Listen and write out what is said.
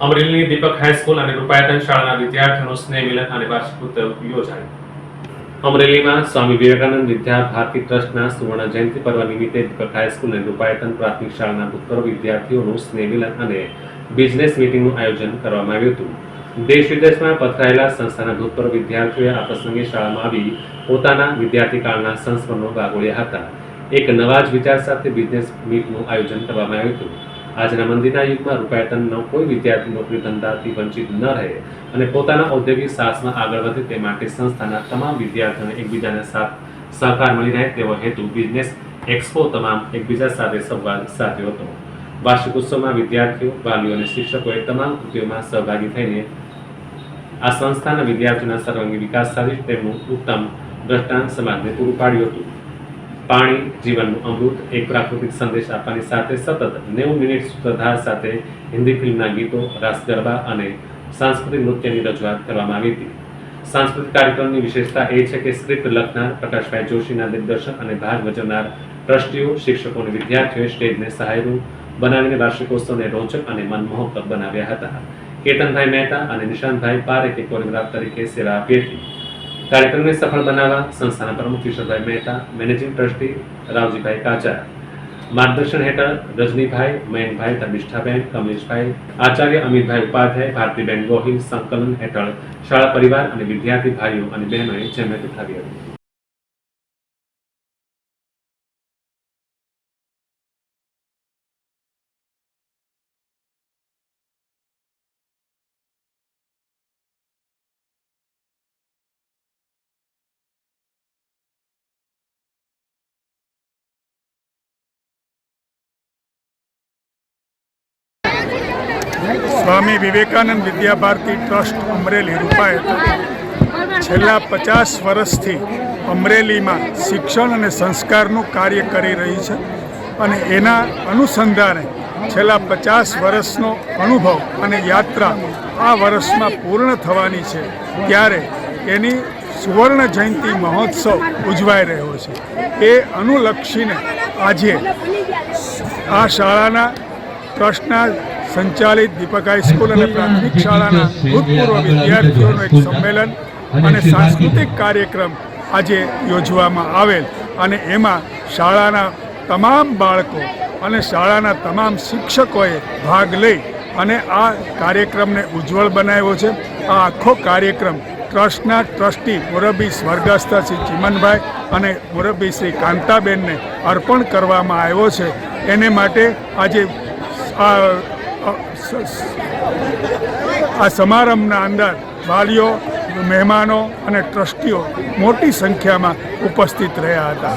અમરેલીની દીપક high school અને રૂપાયતન શાળાના વિદ્યાર્થીઓનું સ્નેહ મિલન અને વાર્ષિક ઉત્સવ યોજાયો. અમરેલીમાં સ્વામી વિવેકાનંદ વિદ્યા ભારતી ટ્રસ્ટના સુવર્ણ જયંતિ પર્વ નિમિત્તે દીપક હાઈસ્કૂલ અને રૂપાયતન પ્રાથમિક શાળાના ભૂતપૂર્વ વિદ્યાર્થીઓનું સ્નેહ મિલન અને બિઝનેસ મીટિંગનું આયોજન કરવામાં આવ્યું હતું. દેશ વિદેશમાં પથરાયેલા સંસ્થાના ભૂતપૂર્વ વિદ્યાર્થીઓએ આ પ્રસંગે શાળામાં આવી પોતાના વિદ્યાર્થી કાળના સંસ્મરણો ગાગોળ્યા હતા. એક નવા જ વિચાર સાથે બિઝનેસ મીટનું આયોજન કરવામાં આવ્યું હતું. આજના મંદિરના યુગમાં રૂપાયતનનો કોઈ વિદ્યાર્થી નોકરી ધંધાથી વંચિત ન રહે અને પોતાના ઔદ્યોગિક સાહસમાં આગળ વધે તે માટે સંસ્થાના તમામ વિદ્યાર્થીઓને એકબીજાને સાથ, સહકાર મળી રહે તેવો હેતુ બિઝનેસ એક્સપો તમામ એકબીજા સાથે સંવાદ સાધ્યો હતો. વાર્ષિક ઉત્સવમાં વિદ્યાર્થીઓ, વાલીઓ અને શિક્ષકોએ તમામ કૃતિઓમાં સહભાગી થઈને આ સંસ્થાના વિદ્યાર્થીઓના સર્વાંગી વિકાસ સાથે તેમનું ઉત્તમ દ્રષ્ટાંત સમાજને પૂરું પાડ્યું હતું. પાણી, જીવનનું અમૃત, એક પ્રાકૃતિક સંદેશ આપવાની સાથે સતત નેવું મિનિટ સૂત્રધાર સાથે હિન્દી ફિલ્મના ગીતો, રાસ ગરબા અને સાંસ્કૃતિક નૃત્યની રજૂઆત કરવામાં આવી હતી. સાંસ્કૃતિક કાર્યક્રમની વિશેષતા એ છે કે સ્ક્રિપ્ટ લખનાર પ્રકાશભાઈ જોશીના દિગ્દર્શન અને ભાગ ભજવનાર ટ્રસ્ટીઓ, શિક્ષકો અને વિદ્યાર્થીઓએ સ્ટેજને સહાયરૂપ બનાવીને વાર્ષિકોત્સવને રોચક અને મનમોહક બનાવ્યા હતા. કેતનભાઈ મહેતા અને નિશાંતભાઈ પારેખે કોરિયોગ્રાફ તરીકે સેવા આપી હતી. કાર્યક્રમને સફળ બનાવવા સંસ્થાના પ્રમુખ કિશોરભાઈ મહેતા, મેનેજિંગ ટ્રસ્ટી રાવજીભાઈ કાચા, માર્ગદર્શન હેઠળ રજનીભાઈ, મયંકભાઈ ધર્મિષ્ઠાબેન કમલેશભાઈ, આચાર્ય અમિતભાઈ ઉપાધ્યાય, ભારતીબેન ગોહિલ, સંકલન હેઠળ શાળા પરિવાર અને વિદ્યાર્થી ભાઈઓ અને બહેનોએ જહેમત ઉઠાવી હતી. સ્વામી વિવેકાનંદ વિદ્યાભારતી ટ્રસ્ટ અમરેલી રૂપાયત છેલ્લા પચાસ વર્ષથી અમરેલીમાં શિક્ષણ અને સંસ્કારનું કાર્ય કરી રહી છે અને એના અનુસંધાને છેલ્લા પચાસ વર્ષનો અનુભવ અને યાત્રા આ વર્ષમાં પૂર્ણ થવાની છે ત્યારે એની સુવર્ણ જયંતિ મહોત્સવ ઉજવાઈ રહ્યો છે. એ અનુલક્ષીને આજે આ શાળાના ટ્રસ્ટના સંચાલિત દીપક હાઈસ્કૂલ અને પ્રાથમિક શાળાના ભૂતપૂર્વ વિદ્યાર્થીઓનું એક સંમેલન અને સાંસ્કૃતિક કાર્યક્રમ આજે યોજવામાં આવેલ. અને એમાં શાળાના તમામ બાળકો અને શાળાના તમામ શિક્ષકોએ ભાગ લઈ અને આ કાર્યક્રમને ઉજ્જવળ બનાવ્યો છે. આ આખો કાર્યક્રમ ટ્રસ્ટના ટ્રસ્ટી મોરબી સ્વર્ગસ્થ શ્રી ચિમનભાઈ અને મોરબી શ્રી કાંતાબેનને અર્પણ કરવામાં આવ્યો છે. એને માટે આજે આ આ સમારંભના અંદર વાલીઓ મહેમાનો અને ટ્રસ્ટીઓ મોટી સંખ્યામાં ઉપસ્થિત રહ્યા હતા.